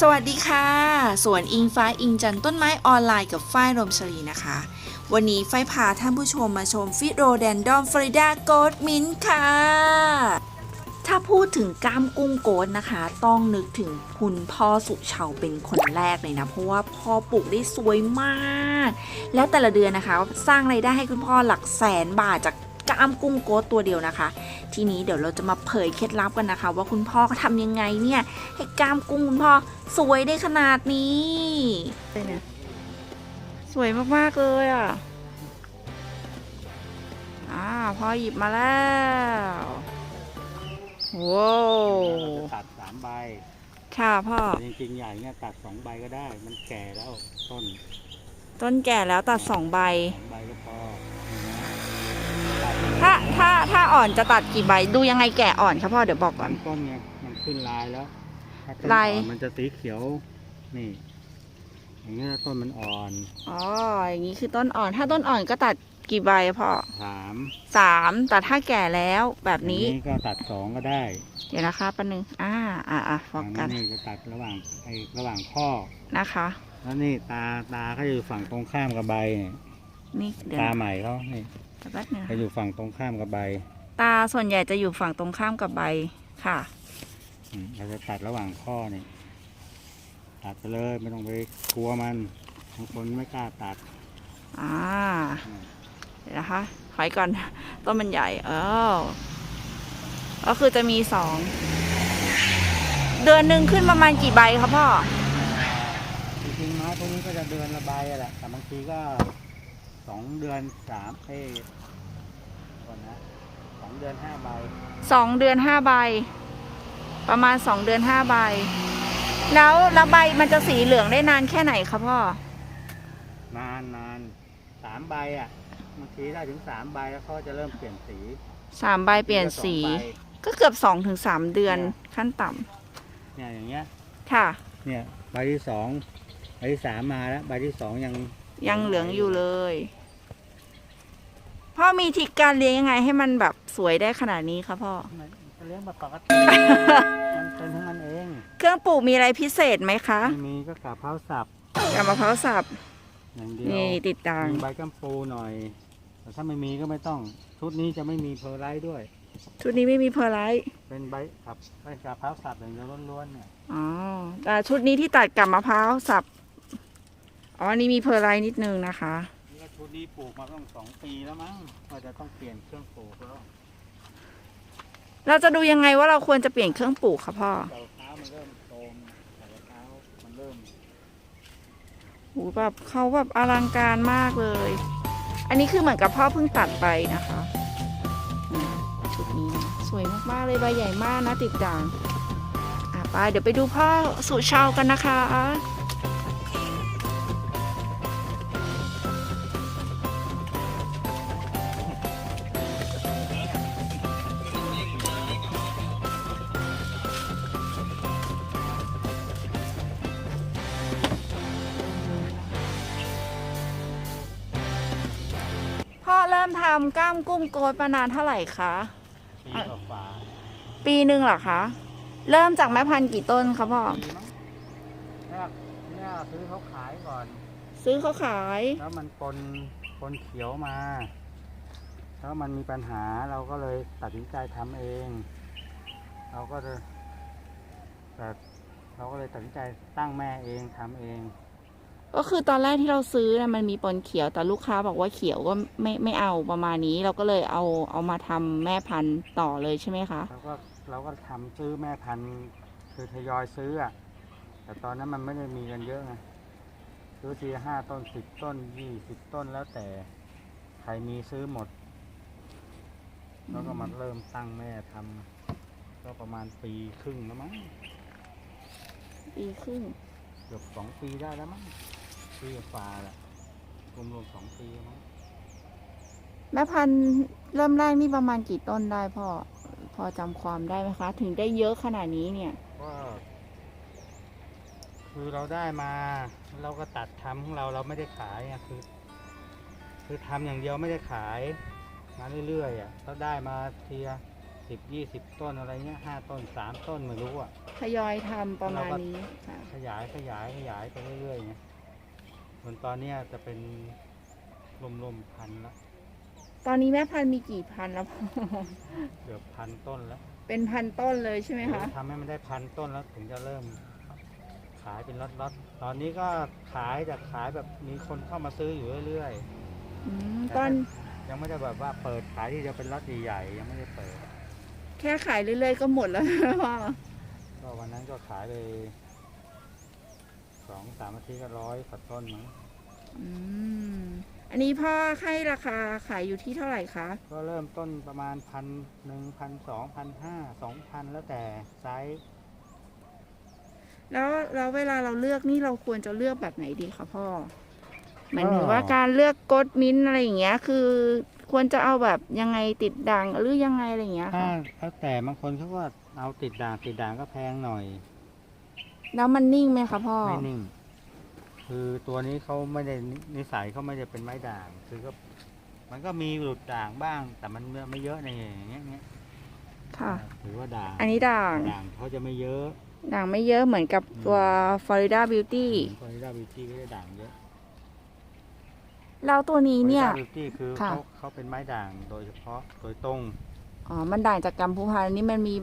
สวัสดีค่ะ สวนอิงฟ้าอิงจันต้นไม้ออนไลน์กับฝ้ายรมชรีนะคะ วันนี้ฝ้ายพาท่านผู้ชมมาชมฟิโรแดนดอมฟลอริดาโกดมินค่ะ ถ้าพูดถึงก้ามกุ้งโกดนะคะ ต้องนึกถึงคุณพ่อสุเฉาเป็นคนแรกเลยนะ เพราะว่าพ่อปลูกได้สวยมาก แล้วแต่ละเดือนนะคะ สร้างไรายได้ให้คุณพ่อหลักแสนบาทจากก้ามกุ้งโกดตัวเดียวนะคะ ทีนี้เดี๋ยวเราจะมาเผยเคล็ดลับกันนะคะ ว่าคุณพ่อเขาทำยังไงเนี่ยให้กล้ามกุ้งคุณพ่อสวยได้ขนาดนี้เลยเนี่ยสวยมากๆเลยอะอ่าพ่อหยิบมาแล้วว้าวตัดสามใบค่ะพ่อแต่จริงๆใหญ่เนี่ยตัดสองใบก็ได้ มันแก่แล้วต้น ต้นแก่แล้วตัดสองใบสองใบก็พอ ถ้าถ้าถ้าอ่อนจะตัดกี่ใบดูยังไงแก่อ่อนครับพ่อเดี๋ยวบอกก่อน ต้นเนี่ยมันขึ้นลายแล้วถ้าต้นลาย อ่อนมันจะสีเขียว นี่ อย่างเงี้ยต้นมันอ่อนอ๋ออย่างนี้คือต้นอ่อน ถ้าต้นอ่อนก็ตัดกี่ใบพ่อสามสามแต่ถ้าแก่แล้วแบบนี้อัก็ตัดสองก็ได้เดี๋ยวนะคะแป๊บนึงอ่าอ่าอ่าฟอกกันอันนี้จะตัดระหว่างไอ้ระหว่างข้อ นะคะ แล้วนี่ตาตาเขาอยู่ฝั่งตรงข้ามกับใบเนี่ยนี่เดี๋ยวตานะใหม่เขานี่ แป๊บนึงเขาอยู่ฝั่งตรงข้ามกับใบ ตาส่วนใหญ่จะอยู่ฝั่งตรงข้ามกับใบค่ะอืมเราจะตัดระหว่างข้อนี่ตัดไปเลยไม่ต้องไปกลัวมันบางคนไม่กล้าตัดอ่าอืมเดี๋ยวนะคะถอยก่อน ต้นมันใหญ่เออก็คือจะมีสอง เดือนหนึ่งขึ้นประมาณกี่ใบครับพ่อ จริงๆไม้พวกนี้ก็จะเดือนละใบอะแหละแต่บางทีก็ สองเดือนสามเอ้ยก่อนนะสองเดือนห้าใบสองเดือนห้าใบ ประมาณสองเดือนห้าใบ แล้วแล้วใบมันจะสีเหลืองได้นานแค่ไหนครับพ่อ นานนานสามใบอะบางทีได้ถึงสามใบแล้วเขาจะเริ่มเปลี่ยนสีสามใบเปลี่ยนสี ทีละองใบ ก็เกือบสองถึงสามเดือนขั้นต่เนี่ยอย่างเงี้ยำค่ะ เนี่ยใบที่สองใบที่สามมาแล้วใบที่สองยัง ยังเหลืองอยู่เลยพ่อมีทริกการเลี้ยงยังไงให้มันแบบสวยได้ขนาดนี้คะพ่อมันจะเลี้ยงแบบปกติมันเป็นของมันเอง เครื่องปลูกมีอะไรพิเศษไหมคะไม่มีก็กาบเท้าสับกับมะพร้าวสับอย่างเดียวนี่ติดตังมีใบกัมปูหน่อยแต่ถ้าไม่มีก็ไม่ต้อง ชุดนี้จะไม่มีเพอร์ไลท์ด้วย ชุดนี้ไม่มีเพอร์ไลท์เป็นใบขับเป็นกาบเท้าสับอย่างเดียวล้วนๆเนี่ยอ๋อแต่ชุดนี้ที่ตัดกับมะพร้าวสับ อ๋อ นี่มีเพอร์ไลท์นิดนึงนะคะ นี่ก็ชุดนี้ปลูกมาต้องสองปีแล้วมั้งก็จะต้องเปลี่ยนเครื่องปลูกแล้วเราจะดูยังไงว่าเราควรจะเปลี่ยนเครื่องปลูกคะพ่อแต่เท้ามันเริ่มโตมแต่เท้ามันเริ่มโหแบบเขาแบบอลังการมากเลย อันนี้คือเหมือนกับพ่อเพิ่งตัดไปนะคะอืมชุดนี้นะสวยมากๆเลยใบใหญ่มากนะติดด่างอะไปเดี๋ยวไปดูพ่อสุชาวกันนะคะ ริ่มทำกล้ามกุ้งโกยมานานเท่าไหร่คะปีกว่าปีหนึ่งเหรอคะ เริ่มจากแม่พันธุ์กี่ต้นคะพ่อๆปีมั้งแรกเนี่ยซื้อเขาขายก่อน ซื้อเขาขาย แล้วมันปนปนเขียวมา แล้วมันมีปัญหาเราก็เลยตัดสินใจทำเอง เราก็จะแต่เราก็เลยตัดสินใจตั้งแม่เองทำเอง ก็คือตอนแรกที่เราซื้อนะมันมีปนเขียวแต่ลูกค้าบอกว่าเขียวก็ไม่ไม่เอาประมาณนี้ เราก็เลยเอาเอามาทำแม่พันธุ์ต่อเลยใช่ไหมคะเราก็เราก็ทำซื้อแม่พันธุ์คือทยอยซื้ออะแต่ตอนนั้นมันไม่ได้มีกันเยอะไงซื้อทีละห้าต้นสิบต้นยี่สิบต้นแล้วแต่ใครมีซื้อหมด แล้วก็มาเริ่มตั้งแม่ทำก็ประมาณปีครึ่งแล้วมั้งปีครึ่งเกือบสองปีได้แล้วมั้ง ปีกว่าแหละรวมรวมๆสองปีมั้งแม่พันธุ์เริ่มแรกนี่ประมาณกี่ต้นได้พ่อ พอจำความได้ไหมคะ ถึงได้เยอะขนาดนี้เนี่ย ก็ คือเราได้มา เราก็ตัดทำของเราเราไม่ได้ขายอะคือ คือทำอย่างเดียวไม่ได้ขาย มาเรื่อยๆอะเราได้มาทีละสิสิบยี่สิบต้นอะไรเงี้ยห้าต้นสามต้นไม่รู้อะทยอยทำประมาณนี้ค่ะ ขยายขยายขยายไปเรื่อยๆไง เหมือนตอนเนี้ยจะเป็นรวมๆพันละตอนนี้แม่พันธุ์มีกี่พันแล้วพ่อเกือบพันต้นแล้วเป็นพันต้นเลยใช่ไหมคะทำให้มันได้พันต้นแล้วถึงจะเริ่ม ขายเป็นล็อตๆตอนนี้ก็ขายแต่ขายแบบมีคนเข้ามาซื้ออยู่เรื่อยอืมๆตอนแต่ยังไม่ได้แบบว่าเปิดขายที่จะเป็นล็อตใหญ่ๆยังไม่ได้เปิด แค่ขายเรื่อยๆก็หมดแล้วพ่อก็วันนั้นก็ขายไปส องสามอาทิตย์ก็ร้อยกว่าต้นมั้งอืมอันนี้พ่อให้ราคาขายอยู่ที่เท่าไหร่คะ ก็เริ่มต้นประมาณพันหนึ่งพันสองพันห้าสองพันแล้วแต่ไซส์แล้วแล้วเวลาเราเลือกนี่เราควรจะเลือกแบบไหนดีคะพ่อหมายถึงว่าการเลือกกดมิ้นท์อะไรอย่างเงี้ย คือควรจะเอาแบบยังไงติดดังหรือยังไงอะไรอย่างเงี้ยถ้าค่ะแล้วแต่บางคนเขาก็เอาติดด่างติดด่างก็แพงหน่อย แล้วมันนิ่งไหมคะพ่อ ไม่นิ่ง คือตัวนี้เขาไม่ได้นินิสัยเขาไม่ได้เป็นไม้ด่าง คือก็มันก็มีหลุดด่างบ้าง แต่มันไม่เยอะในอย่างเงี้ยเงี้ยค่ะถือว่าด่าง อันนี้ด่าง ด่างเขาจะไม่เยอะ ด่างไม่เยอะเหมือนกับตัว Florida Beauty ฟลอริดาบิวตี้ก็จะด่างเยอะแล้วตัวนี้เนี่ยบิวตี้คือค่ะเขาเขาเป็นไม้ด่างโดยเฉพาะโดยตรง อ๋อ มันด่างจากกัมพูชาอันนี้มันมี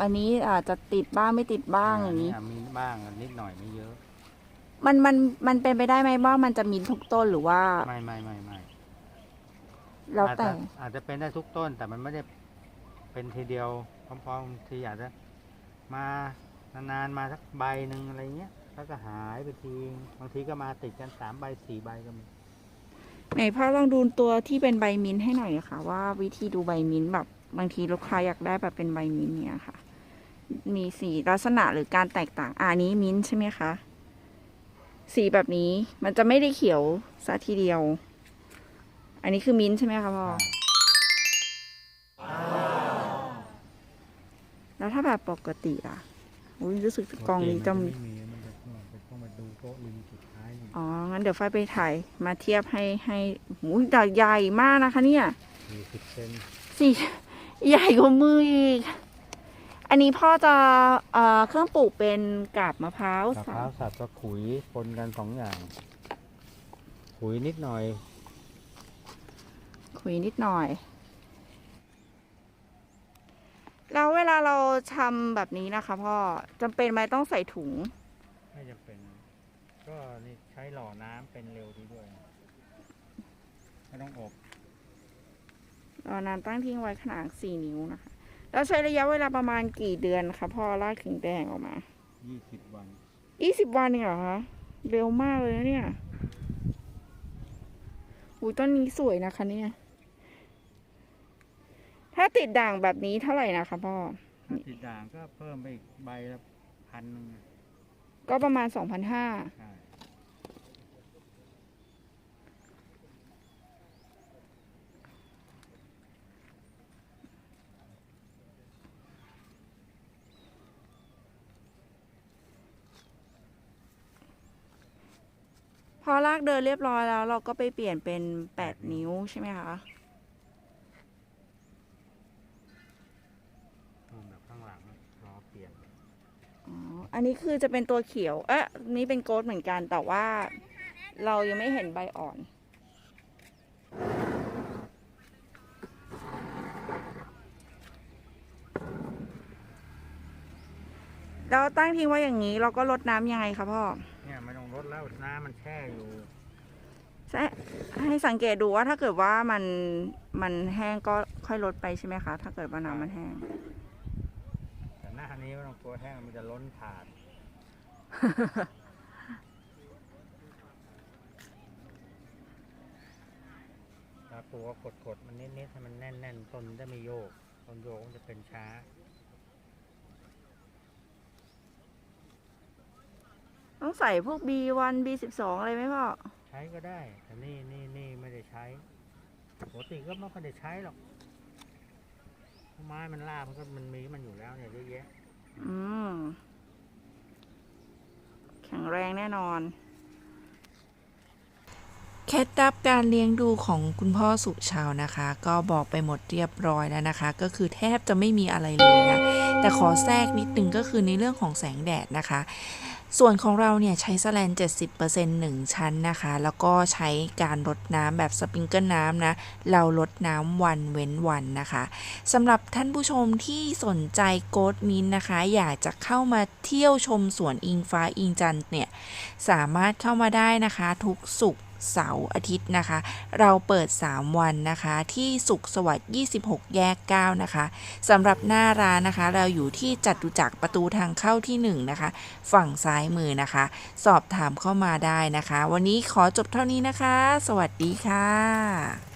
อันนี้อาจจะติดบ้างไม่ติดบ้างอย่างนี้นี้ มีบ้างนิดหน่อยไม่เยอะ มันมันมันเป็นไปได้ไหมว่ามันจะมีทุกต้นหรือว่า ไม่ไม่ไม่ไม่แล้วอาจแต่จะอาจจะเป็นได้ทุกต้นแต่มันไม่ได้เป็นทีเดียวพร้อมๆทีอาจจะมานานๆมาสักใบหนึ่งอะไรเงี้ยแล้วก็หายไปทีบางทีก็มาติดกันสามใบสี่ใบก็มีไหนพ่อลองดูตัวที่เป็นใบมิ้นท์ให้หน่อยค่ะว่าวิธีดูใบมิ้นท์แบบ บางทีลูกค้าอยากได้แบบเป็นใบมิ้นท์เนี่ยค่ะ มีสีลักษณะหรือการแตกต่างอะอันนี้มิ้นท์ใช่ไหมคะ สีแบบนี้มันจะไม่ได้เขียวซะทีเดียว อันนี้คือมิ้นท์ใช่ไหมคะพ่อแล้วถ้าแบบปกติอะอุ้ยรู้สึกกองนี้จะไม่มีมันจะต้องมาดูโต๊ะริมสุดท้ายนี่อ๋อ งั้นเดี๋ยวไฟไปถ่ายมาเทียบให้ให้หูดอกใหญ่มากนะคะเนี่ยสี่สิบเซนสี่ ใหญ่กว่ามืออีก อันนี้พ่อจะเอ่อเครื่องปลูกเป็นกาบมะพร้าวมะพสัร้าวบสับกับขุยปนกันสองอย่าง ขุยนิดหน่อย คุยนิดหน่อย แล้วเวลาเราทำแบบนี้นะคะพ่อจำเป็นไหมต้องใส่ถุง ไม่จำเป็น ก็นี่ใช้หล่อน้ำเป็นเร็วดีด้วย ไม่ต้องอบ รอนานตั้งทิ้งไว้ขนาดสี่นิ้วนะคะ แล้วใช้ระยะเวลาประมาณกี่เดือนคะพ่อลากถึงแดงออกมายี่สิบวันยี่สิบวันเองเหรอคะเร็วมากเลยนะเนี่ยอุ้ยต้นนี้สวยนะคะเนี่ย ถ้าติดด่างแบบนี้เท่าไหร่นะคะพ่อถ้าติดด่างก็เพิ่มไปอีกใบละพันหนึ่งก็ประมาณสองพันห้าใช่ พอลากเดินเรียบร้อยแล้ว เราก็ไปเปลี่ยนเป็นแปดนิ้วใช่ไหมคะเพิ่มแบบข้างหลังรอเปลี่ยนอ๋ออันนี้คือจะเป็นตัวเขียว เอ๊ะนี่เป็นโกดเหมือนกันแต่ว่าเรายังไม่เห็นใบอ่อนแล้วตั้งทิ้งไว้อย่างนี้ เราก็ลดน้ำยังไงคะพ่อ ดแล้วน้ำมันแช่อยู่ใช่ให้สังเกตดูว่าถ้าเกิดว่ามันมันแห้งก็ค่อยลดไปใช่ไหมคะ ถ้าเกิดว่าน้ำมันแห้ง แต่หน้านี้ไม่ต้องกลัวแห้งมันจะล้นถาดถ้าปลูกก็กดๆมันนิดๆให้มันแน่นๆต้นได้ไม่โยกต้นโยกมันจะเป็นช้า ต้องใส่พวก B1 B12 อะไรไหมพ่อ ใช้ก็ได้แต่นี่นี่นี่ไม่ได้ใช้ปกติก็ไม่ค่อยได้ใช้หรอกเพราะไม้มันล่ากมันก็มันมีมันอยู่แล้วเนี่ยเยอะแยะอืมแข็งแรงแน่นอน เคล็ดลับการเลี้ยงดูของคุณพ่อสุชาวนะคะ ก็บอกไปหมดเรียบร้อยแล้วนะคะ ก็คือแทบจะไม่มีอะไรเลยนะ แต่ขอแทรกนิดนึงก็คือในเรื่องของแสงแดดนะคะ ส่วนของเราเนี่ยใช้สแลน 70%หนึ่งชั้นนะคะ แล้วก็ใช้การรดน้ำแบบสปริงเกิลน้ำนะ เราลดน้ำวันเว้นวันนะคะสำหรับท่านผู้ชมที่สนใจโกดมินนะคะ อยากจะเข้ามาเที่ยวชมสวนอิงฟ้าอิงจันทร์เนี่ย สามารถเข้ามาได้นะคะ ทุกสุก เสาร์อาทิตย์นะคะ เราเปิด 3 วันนะคะ ที่สุขสวัสดิ์26 แยก 9 นะคะสำหรับหน้าร้านนะคะ เราอยู่ที่จัตุจักรประตูทางเข้าที่ 1 นะคะ ฝั่งซ้ายมือนะคะ สอบถามเข้ามาได้นะคะ วันนี้ขอจบเท่านี้นะคะ สวัสดีค่ะ